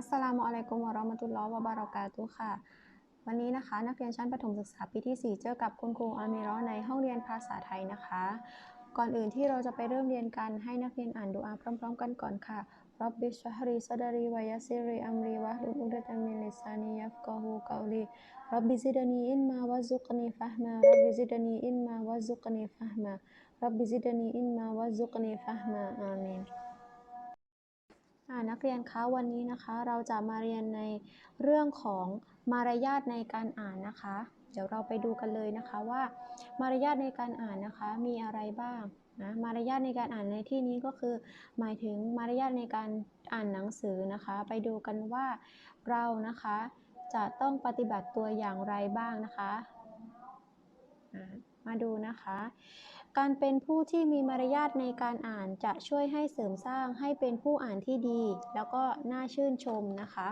อัสสลามุอะลัยกุมวะเราะมะตุลลอฮ์วะบารอกาตุค่ะ วันนี้นะคะ นักเรียนชั้นประถมศึกษาปีที่ 4 เจอกับคุณครูอามีราะห์ในห้องเรียนภาษาไทยนะคะ ก่อนอื่นที่เราจะไปเริ่มเรียนกันให้นักเรียนอ่านดูอาพร้อม ๆ กันก่อนค่ะรับบิชชะฮรีซดารีวะยาซิริอัมรีวะลุอุดะตัมิลิซานียัฟกะฮูกอลีรับบิซิดานีอินมาวะซุกนีฟะฮ์มารับบิซิดานีอินมาวะซุกนีฟะฮ์มารับบิซิดานีอินมาวะซุกนีฟะฮ์มาอามีน นักเรียนคะวันนี้นะคะ เราจะมาเรียนในเรื่องของมารยาทในการอ่านนะคะ เดี๋ยวเราไปดูกันเลยนะคะว่า มารยาทในการอ่านนะคะมีอะไรบ้างนะมารยาทในการอ่านในที่นี้ก็คือ หมายถึงมารยาทในการอ่านหนังสือนะคะ ไปดูกันว่าเรานะคะจะต้องปฏิบัติตัวอย่างไรบ้างนะคะ มาดูนะคะ การเป็นผู้ที่มีมารยาทในการอ่านจะช่วยให้เสริมสร้างให้เป็นผู้อ่านที่ดี แล้วก็น่าชื่นชมนะคะ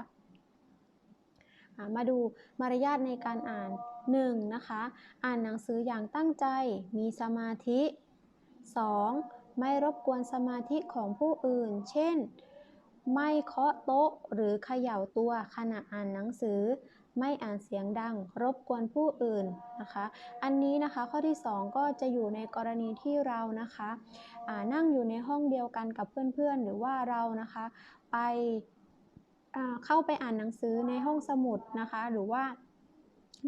มาดูมารยาทในการอ่าน 1. นะคะ อ่านหนังสืออย่างตั้งใจ มีสมาธิ 2. ไม่รบกวนสมาธิของผู้อื่น เช่น ไม่เคาะโต๊ะหรือเขย่าตัวขณะอ่านหนังสือ ไม่อ่านเสียงดัง รบกวนผู้อื่นนะคะ อันนี้นะคะข้อที่ 2 ก็จะอยู่ในกรณีที่เรานะคะนั่งอยู่ในห้องเดียวกันกับเพื่อนๆ หรือว่าเรานะคะไปเข้าไปอ่านหนังสือในห้องสมุดนะคะ หรือว่า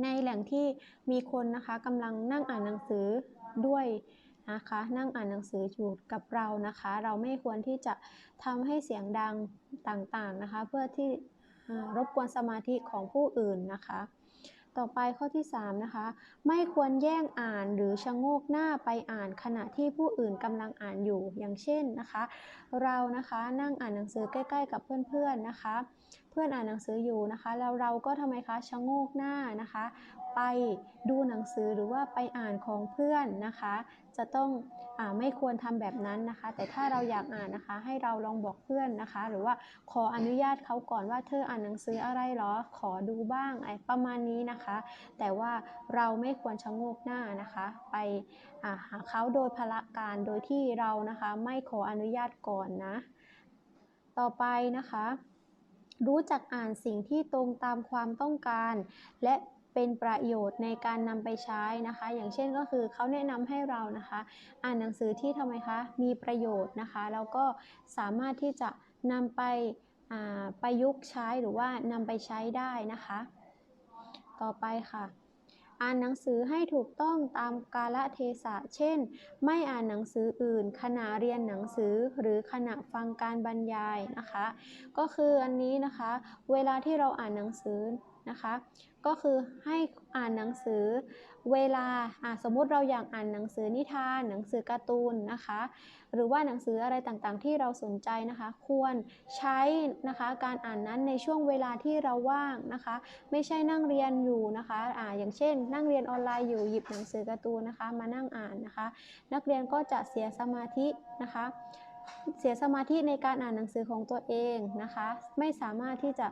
ในแหล่งที่มีคนนะคะกำลังนั่งอ่านหนังสือด้วยนะคะนั่งอ่านหนังสืออยู่กับเรานะคะ เราไม่ควรที่จะทำให้เสียงดังต่างๆนะคะ เพื่อที่ รบกวนสมาธิของผู้อื่นนะคะ ต่อไปข้อที่3นะคะ ไม่ควรแย่งอ่านหรือชะโงกหน้าไปอ่านขณะที่ผู้อื่นกำลังอ่านอยู่อย่างเช่นนะคะ เรานะคะนั่งอ่านหนังสือใกล้ ๆ กับเพื่อนๆนะคะ เพื่อนอ่านหนังสืออยู่นะคะ แล้วเราก็ทำไมคะชะโงกหน้านะคะ ไปดูหนังสือหรือว่าไปอ่านของเพื่อนนะคะ จะต้องอไม่ควรทำแบบนั้นนะคะ แต่ถ้าเราอยากอ่านนะคะ ให้เราลองบอกเพื่อนนะคะ หรือว่าขออนุญาตเขาก่อนว่าเธออ่านหนังสืออะไรเหรอ ขอดูบ้างไอ้ประมาณนี้นะคะ แต่ว่าเราไม่ควรชะโงกหน้านะคะ ไปาหาเขาโดยพละการโดยที่เรานะคะ ไม่ขออนุญาตก่อนนะ ต่อไปนะคะ รู้จักอ่านสิ่งที่ตรงตามความต้องการ และเป็นประโยชน์ในการนำไปใช้นะคะ อย่างเช่นก็คือเขาแนะนำให้เรานะคะ อ่านหนังสือที่ทำไมคะ มีประโยชน์นะคะ แล้วก็สามารถที่จะนำไปประยุกต์ใช้หรือว่านำไปใช้ได้นะคะ ต่อไปค่ะ อ่านหนังสือให้ถูกต้องตามกาลเทศะ เช่น ไม่อ่านหนังสืออื่น ขณะเรียนหนังสือหรือขณะฟังการบรรยายนะคะ ก็คืออันนี้นะคะ เวลาที่เราอ่านหนังสือนะคะ ก็คือให้อ่านหนังสือเวลาสมมุติเราอยากอ่านหนังสือนิทาน หนังสือการ์ตูนนะคะ หรือว่าหนังสืออะไรต่างๆ ที่เราสนใจนะคะ ควรใช้นะคะการอ่านนั้นในช่วงเวลาที่เราว่างนะคะ ไม่ใช่นั่งเรียนอยู่นะคะอ่าอย่างเช่น นั่งเรียนออนไลน์อยู่หยิบหนังสือการ์ตูนนะคะ มานั่งอ่านนะคะ นักเรียนก็จะเสียสมาธินะคะเสียสมาธิในการอ่านหนังสือของตัวเองนะคะ ไม่สามารถที่จะ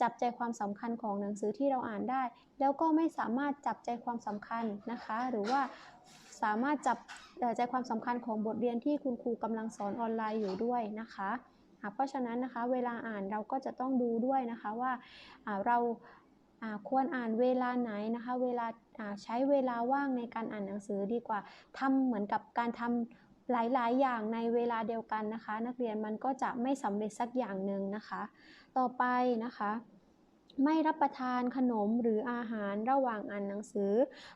จับใจความสำคัญของหนังสือที่เราอ่านได้ แล้วก็ไม่สามารถจับใจความสำคัญนะคะ หรือว่าสามารถจับใจความสำคัญของบทเรียนที่คุณครูกำลังสอนออนไลน์อยู่ด้วยนะคะเพราะฉะนั้นนะคะเวลาอ่านเราก็จะต้องดูด้วยนะคะว่าเราควรอ่านเวลาไหนนะคะ เวลาใช้เวลาว่างในการอ่านหนังสือดีกว่าทำเหมือนกับการทำหลาย ๆ อย่างในเวลาเดียวกันนะคะ นักเรียนมันก็จะไม่สำเร็จสักอย่างหนึ่งนะคะ ต่อไปนะคะ ไม่รับประทานขนมหรืออาหารระหว่างอ่านหนังสือ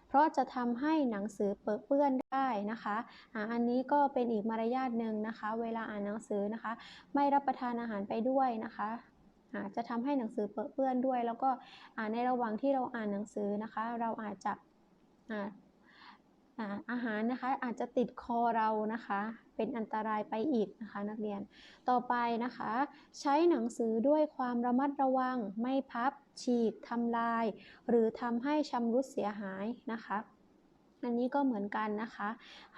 เพราะจะทำให้หนังสือเปื้อนเปื้อนได้นะคะอ่าอันนี้ก็เป็นอีกมารยาทหนึ่งนะคะ เวลาอ่านหนังสือนะคะ ไม่รับประทานอาหารไปด้วยนะคะอาจะทำให้หนังสือเปื้อนเปื้อนด้วย แล้วก็ในระหว่างที่เราอ่านหนังสือนะคะ เราอาจจะอาอาหารนะคะอาจจะติดคอเรานะคะ เป็นอันตรายไปอีกนะคะนักเรียน ต่อไปนะคะ ใช้หนังสือด้วยความระมัดระวัง ไม่พับ ฉีกทำลาย หรือทำให้ชำรุดเสียหายนะคะอันนี้ก็เหมือนกันนะคะ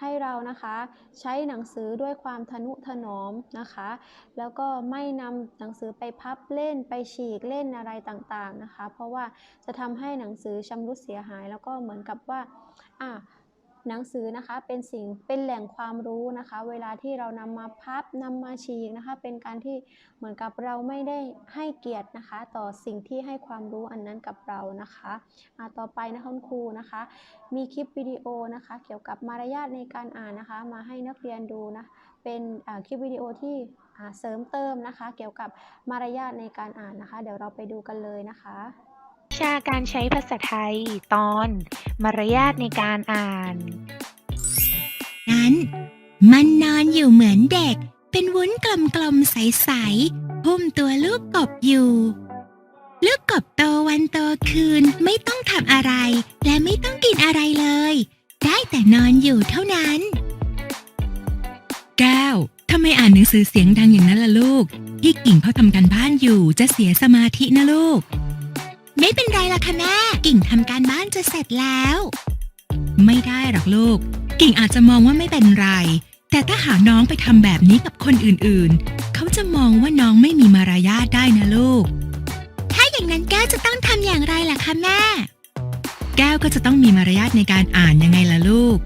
ให้เรานะคะใช้หนังสือด้วยความทนุถนอมนะคะ แล้วก็ไม่นำหนังสือไปพับเล่นไปฉีกเล่นอะไรต่างๆนะคะ เพราะว่าจะทำให้หนังสือชำรุดเสียหาย แล้วก็เหมือนกับว่าอะ หนังสือนะคะเป็นสิ่งเป็นแหล่งความรู้นะคะ เวลาที่เรานำมาพับนำมาฉีกนะคะ เป็นการที่เหมือนกับเราไม่ได้ให้เกียรตินะคะ ต่อสิ่งที่ให้ความรู้อันนั้นกับเรานะคะต่อไปนะคะคุณครูนะคะ มีคลิปวิดีโอนะคะ เกี่ยวกับมารยาทในการอ่านนะคะ มาให้นักเรียนดูนะเป็นคลิปวิดีโอที่เสริมเติมนะคะ เกี่ยวกับมารยาทในการอ่านนะคะ เดี๋ยวเราไปดูกันเลยนะคะ ชาการใช้ภาษาไทยตอน มารยาทในการอ่าน นั้น มันนอนอยู่เหมือนเด็ก เป็นวุ้นกลมๆใสๆหุ้มตัวลูกกบอยู่ ลูกกบโตวันโตคืนไม่ต้องทำอะไร และไม่ต้องกินอะไรเลย ได้แต่นอนอยู่เท่านั้น แก้วทำไมอ่านหนังสือเสียงดังอย่างนั้นล่ะลูก พี่กิ่งเขาทำการบ้านอยู่จะเสียสมาธินะลูก ไม่เป็นไรล่ะค่ะแม่ กิ่งทำการบ้านจะเสร็จแล้ว ไม่ได้หรอกลูก กิ่งอาจจะมองว่าไม่เป็นไร แต่ถ้าหากน้องไปทำแบบนี้กับคนอื่นๆ เขาจะมองว่าน้องไม่มีมารยาทได้นะลูก ถ้าอย่างนั้นแก้วจะต้องทำอย่างไรล่ะคะแม่ แก้วก็จะต้องมีมารยาทในการอ่านยังไงล่ะลูก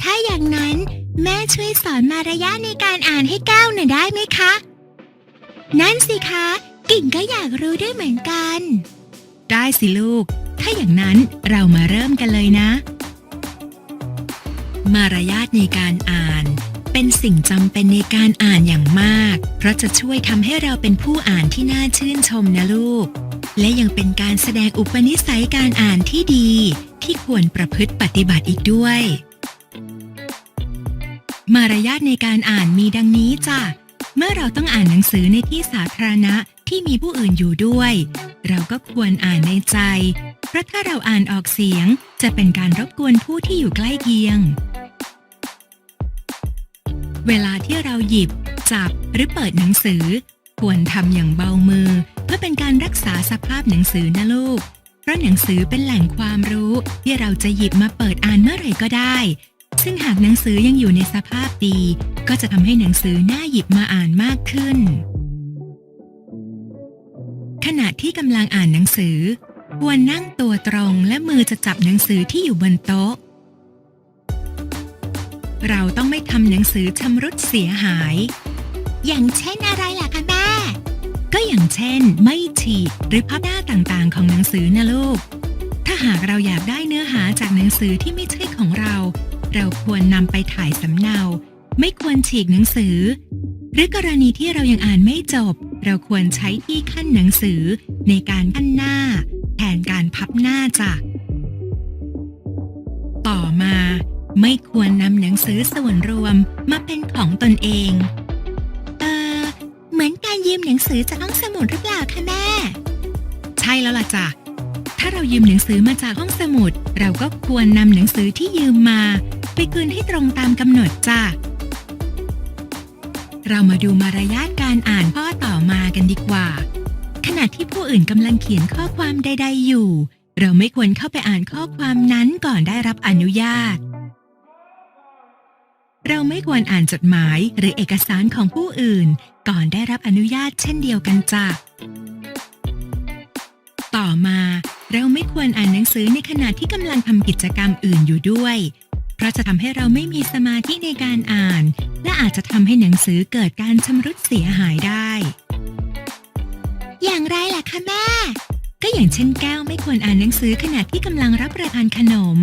ถ้าอย่างนั้นแม่ช่วยสอนมารยาทในการอ่านให้แก้วหน่อยได้ไหมคะ นั่นสิคะ กิ่งก็อยากรู้ด้วยเหมือนกัน ได้สิลูก ถ้าอย่างนั้นเรามาเริ่มกันเลยนะ มารยาทในการอ่าน เป็นสิ่งจำเป็นในการอ่านอย่างมาก เพราะจะช่วยทำให้เราเป็นผู้อ่านที่น่าชื่นชมนะลูก และยังเป็นการแสดงอุปนิสัยการอ่านที่ดี ที่ควรประพฤติปฏิบัติอีกด้วย มารยาทในการอ่านมีดังนี้จ้ะเมื่อเราต้องอ่านหนังสือในที่สาธารณะ ที่มีผู้อื่นอยู่ด้วย เราก็ควรอ่านในใจ เพราะถ้าเราอ่านออกเสียงจะเป็นการรบกวนผู้ที่อยู่ใกล้เคียง เวลาที่เราหยิบ จับหรือเปิดหนังสือ ควรทำอย่างเบามือ เพื่อเป็นการรักษาสภาพหนังสือนะลูก เพราะหนังสือเป็นแหล่งความรู้ที่เราจะหยิบมาเปิดอ่านเมื่อไหร่ก็ได้ ซึ่งหากหนังสือยังอยู่ในสภาพดี ก็จะทำให้หนังสือน่าหยิบมาอ่านมากขึ้น ขณะที่กำลังอ่านหนังสือ ควรนั่งตัวตรงและมือจะจับหนังสือที่อยู่บนโต๊ะ เราต้องไม่ทำหนังสือชำรุดเสียหาย อย่างเช่นอะไรล่ะคะแม่ ก็อย่างเช่น ไม่ฉีกหรือพับหน้าต่างๆ ของหนังสือนะลูก ถ้าหากเราอยากได้เนื้อหาจากหนังสือที่ไม่ใช่ของเรา เราควรนำไปถ่ายสำเนา ไม่ควรฉีกหนังสือ หรือกรณีที่เรายังอ่านไม่จบ เราควรใช้ที่ขั้นหนังสือในการขั้นหน้า แทนการพับหน้าจ้ะ ต่อมา ไม่ควรนำหนังสือส่วนรวมมาเป็นของตนเอง เออเหมือนการยืมหนังสือจากห้องสมุดหรือเปล่าคะแม่ ใช่แล้วล่ะจ้ะถ้าเรายืมหนังสือมาจากห้องสมุด เราก็ควรนำหนังสือที่ยืมมา ไปคืนให้ตรงตามกำหนดจ้ะ เรามาดูมารยาทการอ่านข้อต่อมากันดีกว่า ขณะที่ผู้อื่นกำลังเขียนข้อความใด ๆ อยู่ เราไม่ควรเข้าไปอ่านข้อความนั้นก่อนได้รับอนุญาต เราไม่ควรอ่านจดหมายหรือเอกสารของผู้อื่น ก่อนได้รับอนุญาตเช่นเดียวกันจ้ะต่อมา เราไม่ควรอ่านหนังสือในขณะที่กำลังทำกิจกรรมอื่นอยู่ด้วย ราะจะทำให้เราไม่มีสมาธิในการอ่าน และอาจจะทำให้หนังสือเกิดการชำรุดเสียหายได้ อย่างไรล่ะคะแม่ ก็อย่างเช่นแก้วไม่ควรอ่านหนังสือขณะที่กำลังรับประทานขนม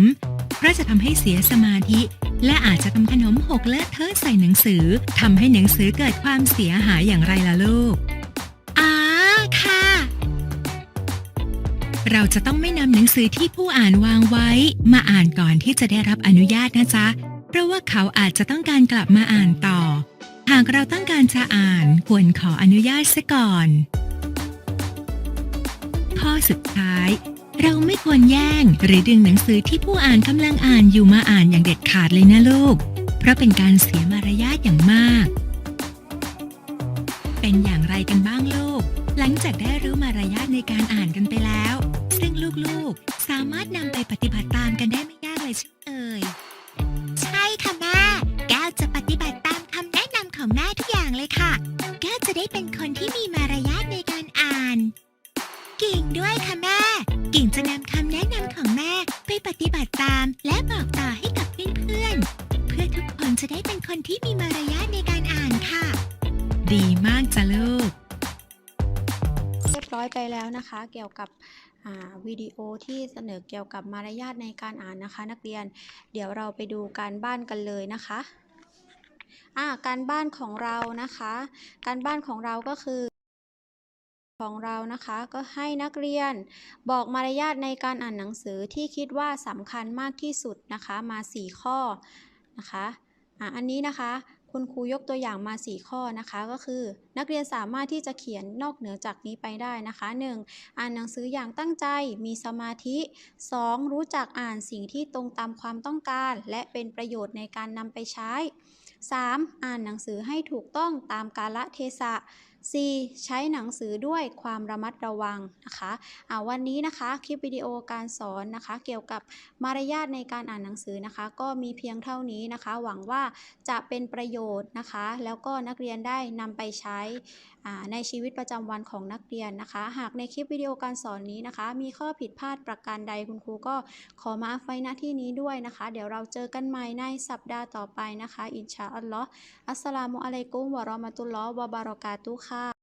เพราะจะทำให้เสียสมาธิ และอาจจะทำขนมหกเลอะเทอะใส่หนังสือทำให้หนังสือเกิดความเสียหายอย่างไรล่ะลูก เราจะต้องไม่นำหนังสือที่ผู้อ่านวางไว้ มาอ่านก่อนที่จะได้รับอนุญาตนะจ๊ะ เพราะว่าเขาอาจจะต้องการกลับมาอ่านต่อ หากเราต้องการจะอ่านควรขออนุญาตซะก่อน ข้อสุดท้าย เราไม่ควรแย่งหรือดึงหนังสือที่ผู้อ่านกำลังอ่านอยู่มาอ่านอย่างเด็ดขาดเลยนะลูก เพราะเป็นการเสียมารยาทอย่างมาก เป็นอย่างไรกันบ้างลูก หลังจากได้รู้มารยาทในการอ่านกันไปแล้ว ซึ่งลูกๆสามารถนำไปปฏิบัติตามกันได้ไม่ยากเลยใช่เอ่ยใช่ค่ะแม่แก้วจะปฏิบัติตามคำแนะนำของแม่ทุกอย่างเลยค่ะ แก้วจะได้เป็นคนที่มีมาร แล้วนะคะ เกี่ยวกับวิดีโอที่เสนอเกี่ยวกับมารยาทในการอ่านนะคะ นักเรียน เดี๋ยวเราไปดูการบ้านกันเลยนะคะอ่าการบ้านของเรานะคะ การบ้านของเราก็คือของเรานะคะก็ให้นักเรียนบอกมารยาทในการอ่านหนังสือที่คิดว่าสำคัญมากที่สุดนะคะมา 4 ข้อนะคะอะอันนี้นะคะ คุณครูยกตัวอย่างมา 4 ข้อนะคะ ก็คือ นักเรียนสามารถที่จะเขียนนอกเหนือจากนี้ไปได้นะคะ 1. อ่านหนังสืออย่างตั้งใจมีสมาธิ 2. รู้จักอ่านสิ่งที่ตรงตามความต้องการ และเป็นประโยชน์ในการนำไปใช้ 3. อ่านหนังสือให้ถูกต้องตามกาลเทศะ 4. ใช้หนังสือด้วยความระมัดระวังนะคะอ่าวันนี้นะคะคลิปวิดีโอการสอนนะคะ เกี่ยวกับมารยาทในการอ่านหนังสือนะคะ ก็มีเพียงเท่านี้นะคะ หวังว่าจะเป็นประโยชน์นะคะ แล้วก็นักเรียนได้นำไปใช้อ่าในชีวิตประจำวันของนักเรียนนะคะ หากในคลิปวิดีโอการสอนนี้นะคะ มีข้อผิดพลาดประการใดคุณครูก็ขอมาไฟณที่นี้ด้วยนะคะ เดี๋ยวเราเจอกันใหม่ในสัปดาห์ต่อไปนะคะ อินชาอัลลอฮ์อัสสลามุอะลัยกุมวะราะมะตุลลอฮ์วะบารอกาตุฮ์ค่ะ